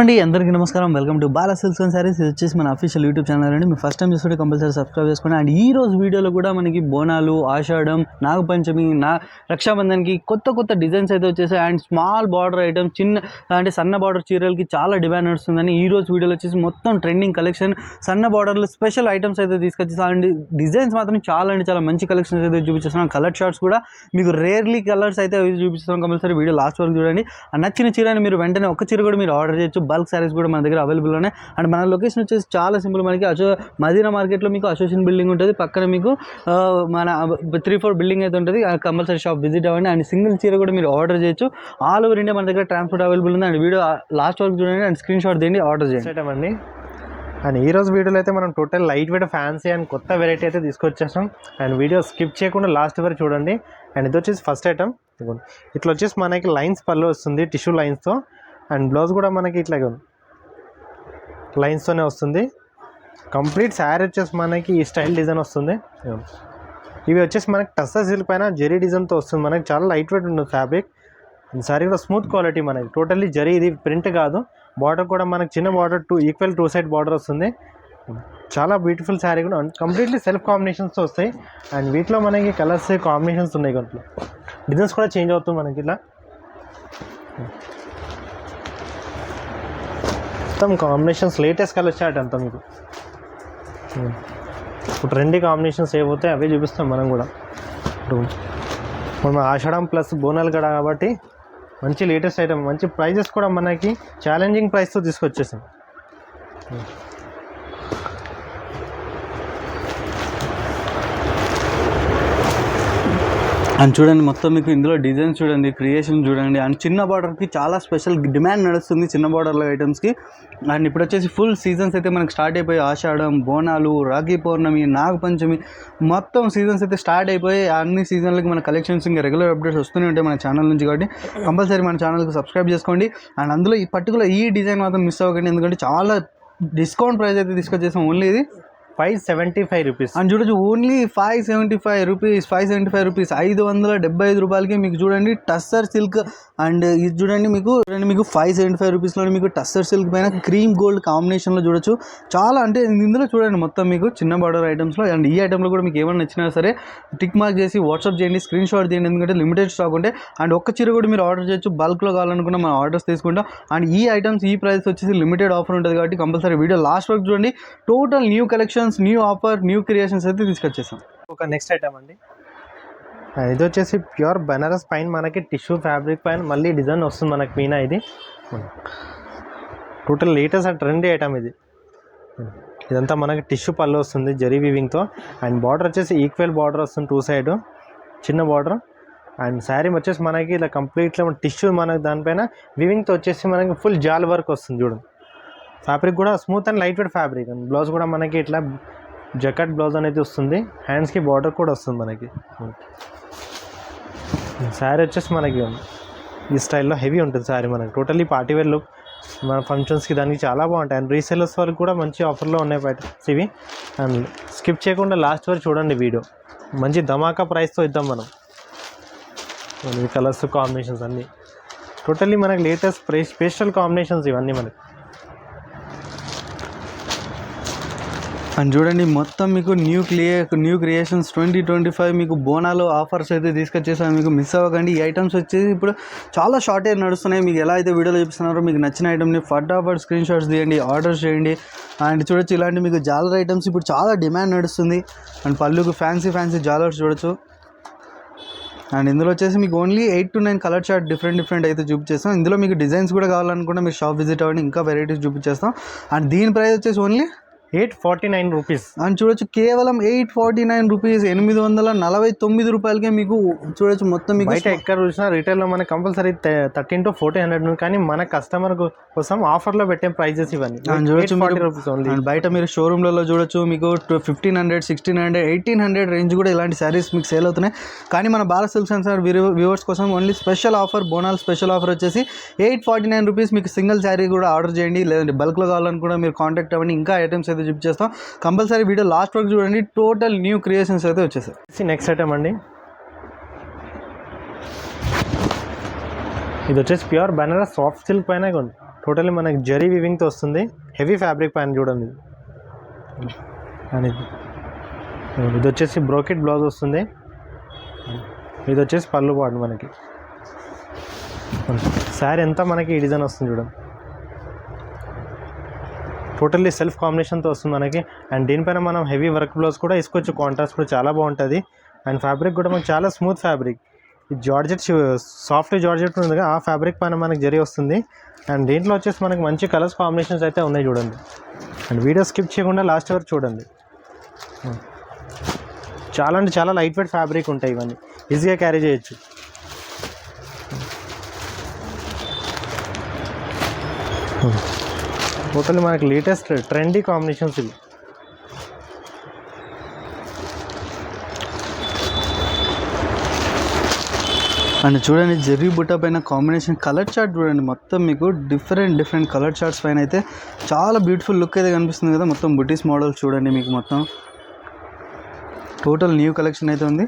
అండి అందరికీ నమస్కారం. Welcome to Bala silks and sarees. ఇది వచ్చేసి మన అఫీషియల్ యూట్యూబ్ ఛానల్ అండి. మీరు ఫస్ట్ టైం చూస్తుంటే కంపల్సరీ సబ్స్క్రైబ్ చేసుకోండి. అండ్ ఈ రోజు వీడియోలో కూడా మనకి బోనాలు ఆషాఢం నాగపంచమి నా రక్షాబంధన్కి కొత్త కొత్త డిజైన్స్ అయితే వచ్చేసాయి. అండ్ స్మాల్ బార్డర్ ఐటమ్ చిన్న అంటే సన్న బార్డర్ చీరలకి చాలా డిమాండ్ నడుస్తుందని ఈ రోజు వీడియోలో వచ్చేసి మొత్తం ట్రెండింగ్ కలెక్షన్ సన్న బార్డర్లు స్పెషల్ ఐటమ్స్ అయితే తీసుకొచ్చేసాం. అండ్ డిజైన్స్ మాత్రం చాలా అంటే చాలా మంచి కలెక్షన్స్ అయితే చూపించేస్తున్నాం కలర్ షార్ట్స్ కూడా మీకు రేర్లీ కలర్స్ అయితే అవి చూపిస్తున్నాం కంపల్సరీ వీడియో లాస్ట్ వరకు చూడండి. ఆ నచ్చిన చీరని మీరు వెంటనే ఒక చీర కూడా మీరు ఆర్డర్ చేయొచ్చు. బల్క్ సారీస్ కూడా మన దగ్గర అవైలబుల్ ఉన్నాయి. అండ్ మన లొకేషన్ వచ్చేసి చాలా సింపుల్ మనకి అశో మదీనా మార్కెట్లో మీకు అసోసియేషన్ బిల్డింగ్ ఉంటుంది. పక్కన మీకు మన త్రీ ఫోర్ బిల్డింగ్ అయితే ఉంటుంది. కంపల్సరీ షాప్ విజిట్ అవ్వండి. అండ్ సింగిల్ చీర కూడా మీరు ఆర్డర్ చేయొచ్చు. ఆల్ ఓవర్ ఇండియా మన దగ్గర ట్రాన్స్పోర్ట్ అవైలబుల్ ఉంది. అండ్ వీడియో లాస్ట్ వరకు చూడండి. అండ్ స్క్రీన్ షాట్ తీయండి ఆర్డర్ చేయండి. అండ్ ఈ రోజు వీడియోలో అయితే మనం total light weight fancy and కొత్త వెరైటీ అయితే తీసుకొచ్చేసాం. అండ్ వీడియో స్కిప్ చేయకుండా లాస్ట్ వరకు చూడండి. అండ్ ఇది వచ్చేసి ఫస్ట్ ఐటమ్ ఇట్లా వచ్చేసి మనకి లైన్స్ పళ్ళు వస్తుంది టిష్యూ లైన్స్తో అండ్ బ్లౌజ్ కూడా మనకి ఇట్లా లైన్స్తోనే వస్తుంది. కంప్లీట్ శారీ వచ్చేసి మనకి ఈ స్టైల్ డిజైన్ వస్తుంది. ఇవి వచ్చేసి మనకి టస్సా సిల్క్ పైన జరీ డిజైన్తో వస్తుంది. మనకి చాలా లైట్ వెయిట్ ఉంటుంది ఫ్యాబ్రిక్. సారీ కూడా స్మూత్ క్వాలిటీ మనకి. టోటల్లీ జరీ ఇది ప్రింట్ కాదు. బార్డర్ కూడా మనకి చిన్న border two equal two side border వస్తుంది. చాలా బ్యూటిఫుల్ శారీ కూడా. కంప్లీట్లీ సెల్ఫ్ కాంబినేషన్స్తో వస్తాయి. అండ్ వీటిలో మనకి కలర్స్ కాంబినేషన్స్ ఉన్నాయి. కొంట్లో డిజైన్స్ కూడా చేంజ్ అవుతుంది మనకి ఇలా మొత్తం కాంబినేషన్స్ లేటెస్ట్ కలర్ చార్ట్ అంతా మీకు. Hmm. ఇప్పుడు ట్రెండీ కాంబినేషన్స్ ఏవైతే అవే చూపిస్తాం మనం కూడా. ఇప్పుడు మనం ఆషాఢం ప్లస్ బోనాలు కూడా కాబట్టి మంచి లేటెస్ట్ ఐటమ్ మంచి ప్రైజెస్ కూడా మనకి ఛాలెంజింగ్ ప్రైస్తో తీసుకొచ్చేసాం. Hmm. అండ్ చూడండి మొత్తం మీకు ఇందులో డిజైన్స్ చూడండి క్రియేషన్ చూడండి అండ్ చిన్న బార్డర్కి చాలా స్పెషల్ డిమాండ్ నడుస్తుంది చిన్న బార్డర్ల ఐటమ్స్కి అండ్ ఇప్పుడు వచ్చేసి ఫుల్ సీజన్స్ అయితే మనకి స్టార్ట్ అయిపోయి ఆషాఢం బోనాలు రాఖీ పౌర్ణమి నాగపంచమి మొత్తం సీజన్స్ అయితే స్టార్ట్ అయిపోయి అన్ని సీజన్లకి మన కలెక్షన్స్ ఇంకా రెగ్యులర్ అప్డేట్స్ వస్తూనే ఉంటాయి మన ఛానల్ నుంచి కాబట్టి కంపల్సరీ మన ఛానల్కి సబ్స్క్రైబ్ చేసుకోండి. అండ్ అందులో ఈ పర్టికులర్ ఈ డిజైన్ మాత్రం మిస్ అవ్వకండి ఎందుకంటే చాలా డిస్కౌంట్ ప్రైస్ అయితే తీసుకొచ్చేసాం ఓన్లీ ఇది. Five seventy five rupees. And చూడొచ్చు only five seventy five rupees five seventy five rupees ఐదు వందల డెబ్బై ఐదు రూపాయలకి మీకు చూడండి టస్సర్ సిల్క్ అండ్ ఇది చూడండి మీకు చూడండి మీకు ఫైవ్ సెవెంటీ ఫైవ్ రూపీస్లో మీకు టస్సర్ సిల్క్ పైన క్రీమ్ గోల్డ్ కాంబినేషన్లో చూడొచ్చు. చాలా అంటే ఇందులో చూడండి మొత్తం మీకు చిన్న బార్డర్ ఐటమ్స్లో అండ్ ఈ ఐటమ్లో కూడా మీకు ఏమైనా నచ్చినా సరే టిక్ మార్క్ చేసి వాట్సాప్ చేయండి స్క్రీన్ షాట్ చేయండి ఎందుకంటే లిమిటెడ్ స్టాక్ ఉంటే. అండ్ ఒక్క చీర కూడా మీరు ఆర్డర్ చేయొచ్చు బల్క్లో కావాలనుకున్న మనం ఆర్డర్స్ తీసుకుంటాం. అండ్ ఈ ఐటమ్స్ ఈ ప్రైస్ వచ్చేసి లిమిటెడ్ ఆఫర్ ఉంటుంది కాబట్టి కంపల్సరీ వీడియో లాస్ట్ వరకు చూడండి. Total new collections new offer new creations అయితే తీసుకొచ్చేసాం. ఒక నెక్స్ట్ ఐటమ్ అండి. ఇది వచ్చేసి ప్యూర్ బనారస్ పైన మనకి టిష్యూ ఫ్యాబ్రిక్ పైన మళ్ళీ డిజైన్ వస్తుంది మనకి మీనా ఇది. Total latest and trendy item ఇది. ఇదంతా మనకి టిష్యూ పళ్ళు వస్తుంది జరీ వీవింగ్తో అండ్ బార్డర్ వచ్చేసి ఈక్వల్ బార్డర్ వస్తుంది టూ సైడ్ చిన్న బార్డర్ అండ్ శారీ వచ్చేసి మనకి ఇలా కంప్లీట్గా టిష్యూ మనకి దానిపైన వివింగ్తో వచ్చేసి మనకి ఫుల్ జాల్ వర్క్ వస్తుంది చూడండి. ఫ్యాబ్రిక్ కూడా smooth and light weight fabric. And blouse కూడా మనకి ఇట్లా జకెట్ బ్లౌజ్ అనేది వస్తుంది. హ్యాండ్స్కి బార్డర్ కూడా వస్తుంది మనకి. Hmm. శారీ వచ్చేసి మనకి ఈ స్టైల్లో హెవీ ఉంటుంది శారీ మనకి. టోటల్లీ పార్టీ వేర్ లుక్ మన ఫంక్షన్స్కి దానికి చాలా బాగుంటాయి. అండ్ రీసెలర్స్ వరకు కూడా మంచి ఆఫర్లో ఉన్నాయి బయట ఇవి. అండ్ స్కిప్ చేయకుండా లాస్ట్ వరకు చూడండి వీడియో. మంచి ధమాకా ప్రైస్తో ఇద్దాం మనం. కలర్స్ కాంబినేషన్స్ అన్నీ. టోటల్లీ మనకి లేటెస్ట్ స్పెషల్ కాంబినేషన్స్ ఇవన్నీ మనకి. అండ్ చూడండి మొత్తం మీకు new clear new creations twenty twenty five మీకు బోనాలు ఆఫర్స్ అయితే తీసుకొచ్చేసాను మీకు మిస్ అవ్వకండి. ఈ ఐటమ్స్ వచ్చేసి ఇప్పుడు చాలా షార్టేజ్ నడుస్తున్నాయి. మీకు ఎలా అయితే వీడియోలో చూపిస్తున్నారో మీకు నచ్చిన ఐటమ్ని ఫటాఫట్ స్క్రీన్ షాట్స్ తీయండి ఆర్డర్ చేయండి. అండ్ చూడొచ్చు ఇలాంటి మీకు జాలర్ ఐటమ్స్ ఇప్పుడు చాలా డిమాండ్ నడుస్తుంది. అండ్ పళ్ళుకు ఫ్యాన్సీ ఫ్యాన్సీ జాలర్స్ చూడొచ్చు. అండ్ ఇందులో వచ్చేసి మీకు only eight to nine colour chart different different అయితే చూపించేస్తాం. ఇందులో మీకు డిజైన్స్ కూడా కావాలనుకుంటే మీరు షాప్ విజిట్ అవ్వండి ఇంకా వెరైటీస్ చూపించేస్తాం. అండ్ దీని ప్రైస్ వచ్చేసి only eight forty nine rupees. అని చూడొచ్చు కేవలం ఎయిట్ ఫార్టీ నైన్ రూపీస్ ఎనిమిది వందల నలభై తొమ్మిది రూపాయలకే మీకు చూడొచ్చు మొత్తం మీకు బయట ఎక్కడ చూసినా రీటైల్లో మనకి compulsory thirteen to fourteen hundred ఉంది కానీ మన కస్టమర్ కోసం ఆఫర్లో పెట్టే ప్రైజెస్ ఇవన్నీ. చూడొచ్చు బయట మీరు షోరూమ్లలో చూడొచ్చు మీకు fifteen hundred sixteen hundred eighteen hundred range కూడా ఇలాంటి శారీస్ మీకు సేల్ అవుతున్నాయి. కానీ మన Bharat silks and sir viewers కోసం only special offer Bonalu special offer వచ్చేసి ఎయిట్ ఫార్టీ నైన్ రూపీస్ మీకు సింగిల్ శారీ కూడా ఆర్డర్ చేయండి. లేదంటే బల్క్లో కావాలనుకున్నా మీరు కాంటాక్ట్ అవ్వండి. ఇంకా ఐటమ్స్ అయితే చూపించేస్తాం కంపల్సరీ వీడియో లాస్ట్ వరకు చూడండి. టోటల్ న్యూ క్రియేషన్స్ అయితే వచ్చేసాయి. నెక్స్ట్ ఐటమ్ అండి. ఇది వచ్చేసి ప్యూర్ బెనారస్ సాఫ్ట్ సిల్క్ పైన టోటల్లీ మనకి జరీ వివింగ్తో వస్తుంది. హెవీ ఫ్యాబ్రిక్ పైన చూడండి. ఇది. వచ్చేసి బ్రోకెట్ బ్లౌజ్ వస్తుంది. ఇది వచ్చేసి పళ్ళు పాటు మనకి. శారీ ఎంత మనకి ఈ డిజైన్ వస్తుంది చూడండి. టోటల్లీ సెల్ఫ్ కాంబినేషన్తో వస్తుంది మనకి. అండ్ దీనిపైన మనం హెవీ వర్క్ బ్లౌజ్ కూడా వేసుకోవచ్చు. కాంట్రాస్ట్ కూడా చాలా బాగుంటుంది. అండ్ ఫ్యాబ్రిక్ కూడా మనకి చాలా స్మూత్ ఫ్యాబ్రిక్. ఈ జార్జెట్ సాఫ్ట్ జార్జెట్ ఉంది కదా, ఆ ఫ్యాబ్రిక్ పైన మనకి జరి వస్తుంది. అండ్ దీంట్లో వచ్చేసి మనకి మంచి కలర్స్ కాంబినేషన్స్ అయితే ఉన్నాయి చూడండి. అండ్ వీడియో స్కిప్ చేయకుండా లాస్ట్ వరకు చూడండి. చాలా అంటే చాలా లైట్ వెయిట్ ఫ్యాబ్రిక్ ఉంటాయి ఇవన్నీ. ఈజీగా క్యారీ చేయొచ్చు. టోటల్ మనకి లేటెస్ట్ ట్రెండీ కాంబినేషన్స్ ఇవి. అండ్ చూడండి జెర్రీ బుట్ట పైన కాంబినేషన్ కలర్ చార్ట్ చూడండి. మొత్తం మీకు డిఫరెంట్ డిఫరెంట్ కలర్ చార్ట్స్ పైన అయితే చాలా బ్యూటిఫుల్ లుక్ అయితే కనిపిస్తుంది కదా. మొత్తం బుటీస్ మోడల్ చూడండి మీకు మొత్తం. టోటల్ న్యూ కలెక్షన్ అయితే ఉంది.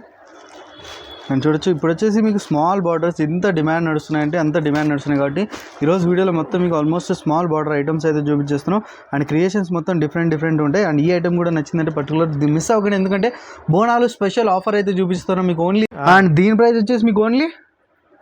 అండ్ చూడొచ్చు ఇప్పుడు వచ్చేసి మీకు స్మాల్ బార్డర్స్ ఎంత డిమాండ్ నడుస్తున్నాయంటే అంత డిమాండ్ నడుస్తున్నాయి కాబట్టి ఈరోజు వీడియోలో మొత్తం మీకు ఆల్మోస్ట్ స్మాల్ బార్డర్ ఐటమ్స్ అయితే చూపించేస్తున్నాం. అండ్ క్రియేషన్స్ మొత్తం డిఫరెంట్ డిఫరెంట్ ఉంటాయి. అండ్ ఈ ఐటమ్ కూడా నచ్చిందంటే పర్టికులర్ మిస్ అవ్వకండి. ఎందుకంటే బోనాలు స్పెషల్ ఆఫర్ అయితే చూపిస్తున్నాం మీకు ఓన్లీ అండ్ దీని ప్రైస్ వచ్చేసి మీకు only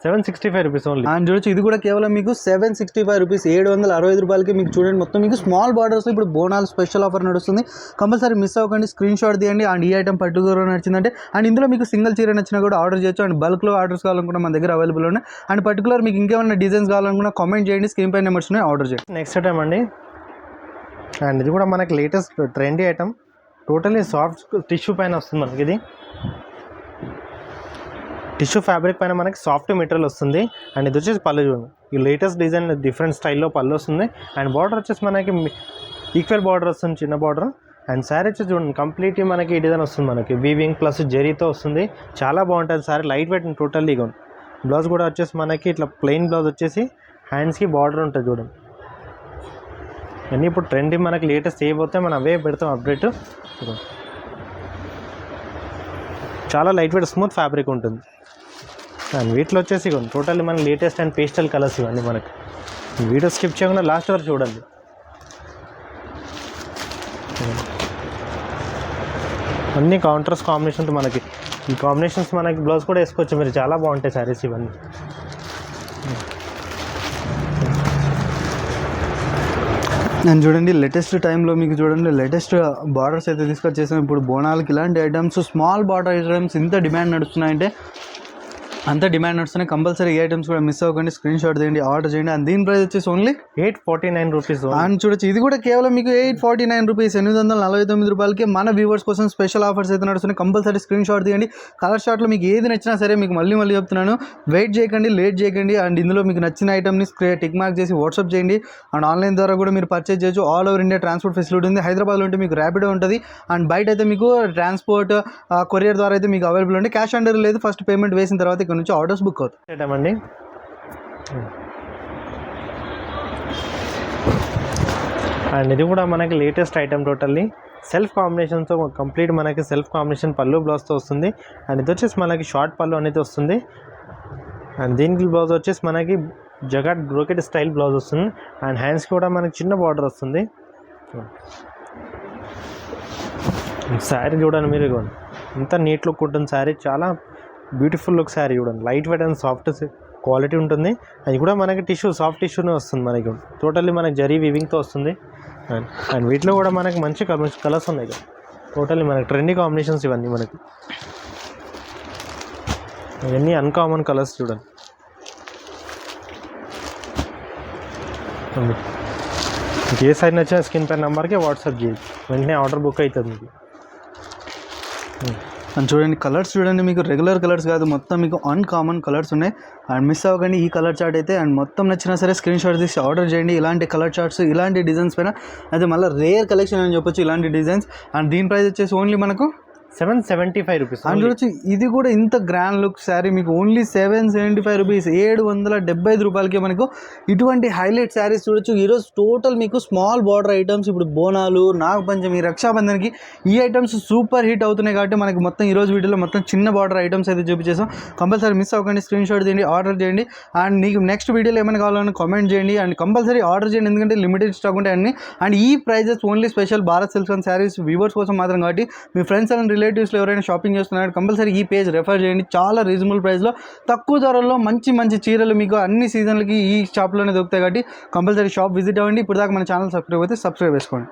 seven sixty five rupees only and చూడొచ్చు ఇది కూడా కేవలం మీకు సెవెన్ సిక్స్టీ ఫైవ్ రూపీస్ ఏడు వందల అరవై ఐదు రూపాయలకి మీకు చూడండి. మొత్తం మీకు స్మాల్ బార్డర్స్ ఇప్పుడు బోనాలు స్పెషల్ ఆఫర్ నడుస్తుంది. కంపల్సరీ మిస్ అవ్వకండి స్క్రీన్ షాట్ తీయండి. అండ్ ఈ ఐటమ్ పర్టికులర్ నచ్చిందంటే అండ్ ఇందులో మీకు సింగిల్ చీర నచ్చినా కూడా ఆర్డర్ చేయొచ్చు. అండ్ బల్క్లో ఆర్డర్స్ కావాలనుకున్న మన దగ్గర అవైలబుల్ ఉన్నాయి. అండ్ పర్టికులర్ మీకు ఇంకేమైనా డిజైన్స్ కావాలనుకున్నా కామెంట్ చేయండి. స్క్రీన్ పై నెంబర్స్ ఉన్నాయి ఆర్డర్ చేయండి. నెక్స్ట్ ఐటమ్ అండి. అండ్ ఇది కూడా మనకి latest trendy item totally soft tissue పైన వస్తుంది మనకి ఇది. టిష్యూ ఫ్యాబ్రిక్ పైన మనకి సాఫ్ట్ మెటీరియల్ వస్తుంది. అండ్ ఇది వచ్చేసి పళ్ళు చూడండి. ఈ లేటెస్ట్ డిజైన్ డిఫరెంట్ స్టైల్లో పళ్ళు వస్తుంది. అండ్ బార్డర్ వచ్చేసి మనకి ఈక్వల్ బార్డర్ వస్తుంది చిన్న బార్డర్. అండ్ శారీ వచ్చేసి చూడండి కంప్లీట్లీ మనకి ఈ డిజైన్ వస్తుంది మనకి. వీవింగ్ ప్లస్ జరీతో వస్తుంది. చాలా బాగుంటుంది శారీ లైట్ వెయిట్ టోటల్లీ ఇగోండి బ్లౌజ్ కూడా వచ్చేసి మనకి ఇట్లా ప్లెయిన్ బ్లౌజ్ వచ్చేసి హ్యాండ్స్కి బార్డర్ ఉంటుంది చూడండి. అన్నీ ఇప్పుడు ట్రెండ్ మనకి లేటెస్ట్ ఏవైతే మనం అవే పెడతాం అప్డేట్. చాలా లైట్ వెయిట్ స్మూత్ ఫ్యాబ్రిక్ ఉంటుంది. అండ్ వీటిలో వచ్చేసి ఇవ్వండి టోటల్లీ మన లేటెస్ట్ అండ్ పేస్టల్ కలర్స్ ఇవ్వండి మనకి. వీడియో స్కిప్ చేయకుండా లాస్ట్ వరకు చూడండి. అన్ని కౌంటర్స్ కాంబినేషన్స్ మనకి. ఈ కాంబినేషన్స్ మనకి బ్లౌజ్ కూడా వేసుకోవచ్చు మీరు. చాలా బాగుంటాయి సారీస్ ఇవన్నీ. నేను చూడండి లేటెస్ట్ టైంలో మీకు చూడండి లేటెస్ట్ బార్డర్స్ అయితే తీసుకొచ్చేసాం. ఇప్పుడు బోనాలకి ఇలాంటి ఐటమ్స్ స్మాల్ బార్డర్ ఐటమ్స్ ఇంత డిమాండ్ నడుస్తున్నాయంటే అంత డిమాండ్ నడుస్తున్నాయి. కంపల్సరీ ఐటమ్స్ కూడా మిస్ అవ్వకండి. స్క్రీన్ షాట్ చేయండి ఆర్డర్ చేయండి. అండ్ దీని ప్రైస్ వచ్చేసి only eight forty nine rupees and చూడొచ్చు. ఇది కూడా కేవలం మీకు ఎయిట్ ఫార్టీ నైన్ రూపీస్ ఎనిమిది వందల నలభై తొమ్మిది రూపాయలకి మన వ్యూవర్స్ కోసం స్పెషల్ ఆఫర్స్ అయితే నడుస్తున్నాయి. కంపల్సరీ స్క్రీన్ షాట్ తీయండి. కలర్ షాట్లో మీకు ఏది నచ్చినా సరే మీకు మళ్ళీ మళ్ళీ చెప్తున్నాను. వెయిట్ చేయకండి లేట్ చేయకండి. అండ్ ఇందులో మీకు నచ్చిన ఐటమ్ని టిక్ మార్క్ చేసి వాట్సాప్ చేయండి. అండ్ ఆన్లైన్ ద్వారా కూడా మీరు పర్చేజ్ చేయొచ్చు. All over India transport facility ఉంది. హైదరాబాద్లో ఉంటే మీకు ర్యాపిడో ఉంటుంది. అండ్ బయట అయితే మీకు ట్రాన్స్పోర్ట్ కొరియర్ ద్వారా అయితే మీకు అవైలబుల్ ఉంది క్యాష్ ఆన్ డెలివరీ లేదు. ఫస్ట్ పేమెంట్ వేసిన తర్వాత ఇక్కడ నుంచి ఆర్డర్స్ బుక్ అవుతాయి. అండి అండ్ ఇది కూడా మనకి లేటెస్ట్ ఐటమ్ టోటల్లీ. సెల్ఫ్ కాంబినేషన్తో కంప్లీట్ మనకి సెల్ఫ్ కాంబినేషన్ పళ్ళు బ్లౌజ్తో వస్తుంది. అండ్ ఇది వచ్చేసి మనకి షార్ట్ పళ్ళు అనేది వస్తుంది. అండ్ దీనికి బ్లౌజ్ వచ్చేసి మనకి జగట్ బ్రోకెట్ స్టైల్ బ్లౌజ్ వస్తుంది. అండ్ హ్యాండ్స్ కూడా మనకి చిన్న బార్డర్ వస్తుంది. శారీ చూడండి మీరు ఇదిగోండి ఇంత నీట్ లుక్ ఉంటుంది శారీ చాలా బ్యూటిఫుల్ లుక్ శారీ చూడండి. Light weight and soft quality ఉంటుంది. అది కూడా మనకి టిష్యూ సాఫ్ట్ టిష్యూనే వస్తుంది మనకి. టోటల్లీ మనకి జరీ వివింగ్తో వస్తుంది. అండ్ అండ్ వీటిలో కూడా మనకి మంచి కలర్స్ ఉన్నాయి టోటల్లీ మనకి ట్రెండీ కాంబినేషన్స్ ఇవన్నీ మనకి. ఇవన్నీ అన్కామన్ కలర్స్ చూడండి. మీకు ఏ సైజ్ నచ్చిన స్కిన్ పేర్ నెంబర్కి వాట్సాప్ చేయొచ్చు వెంటనే ఆర్డర్ బుక్ అవుతుంది మీకు. అండ్ చూడండి కలర్స్ చూడండి మీకు రెగ్యులర్ కలర్స్ కాదు మొత్తం మీకు అన్కామన్ కలర్స్ ఉన్నాయి. అండ్ మిస్ అవ్వకండి ఈ కలర్ చార్ట్ అయితే. అండ్ మొత్తం నచ్చినా సరే స్క్రీన్ షాట్ తీసి ఆర్డర్ చేయండి. ఇలాంటి కలర్ చార్ట్స్ ఇలాంటి డిజైన్స్ పైన. అయితే మళ్ళీ రేర్ కలెక్షన్ అని చెప్పొచ్చు ఇలాంటి డిజైన్స్ అండ్ దీని ప్రైస్ వచ్చేసి ఓన్లీ మనకు seven seventy five rupees. And చూడొచ్చు ఇది కూడా ఇంత గ్రాండ్ లుక్ శారీ మీకు only seven seventy five rupees ఏడు వందల డెబ్బై ఐదు రూపాయలకి మనకు ఇటువంటి హైలైట్ శారీస్ చూడొచ్చు. ఈరోజు టోటల్ మీకు స్మాల్ బార్డర్ ఐటమ్స్ ఇప్పుడు బోనాలు నాగపంచమి రక్షాబంధన్కి ఈ ఐటమ్స్ సూపర్ హిట్ అవుతున్నాయి కాబట్టి మనకి మొత్తం ఈ రోజు వీడియోలో మొత్తం చిన్న బార్డర్ ఐటమ్స్ అయితే చూపించేసాం. కంపల్సరీ మిస్ అవ్వకండి స్క్రీన్ షాట్ చేయండి ఆర్డర్ చేయండి. అండ్ నీకు నెక్స్ట్ వీడియోలో ఏమైనా కావాలని కామెంట్ చేయండి. అండ్ కంపల్సరీ ఆర్డర్ చేయండి ఎందుకంటే లిమిటెడ్ స్టాక్ ఉంటాయి అన్ని. అండ్ ఈ prices only special Bharat silks and saris viewers కోసం మాత్రం కాబట్టి మీ ఫ్రెండ్స్ అండ్ రిలేటివ్స్లో ఎవరైనా షాపింగ్ చేస్తున్నారు కంపల్సరీ ఈ పేజ్ రెఫర్ చేయండి. చాలా రీజనబుల్ ప్రైస్లో తక్కువ ధరల్లో మంచి మంచి చీరలు మీకు అన్ని సీజన్లకి ఈ షాప్లోనే దొరుకుతాయి కాబట్టి కంపల్సరీ షాప్ విజిట్ అవ్వండి. ఇప్పుడు దాకా మన ఛానల్ సబ్స్క్రైబ్ అయితే సబ్స్క్రైబ్ చేసుకోండి.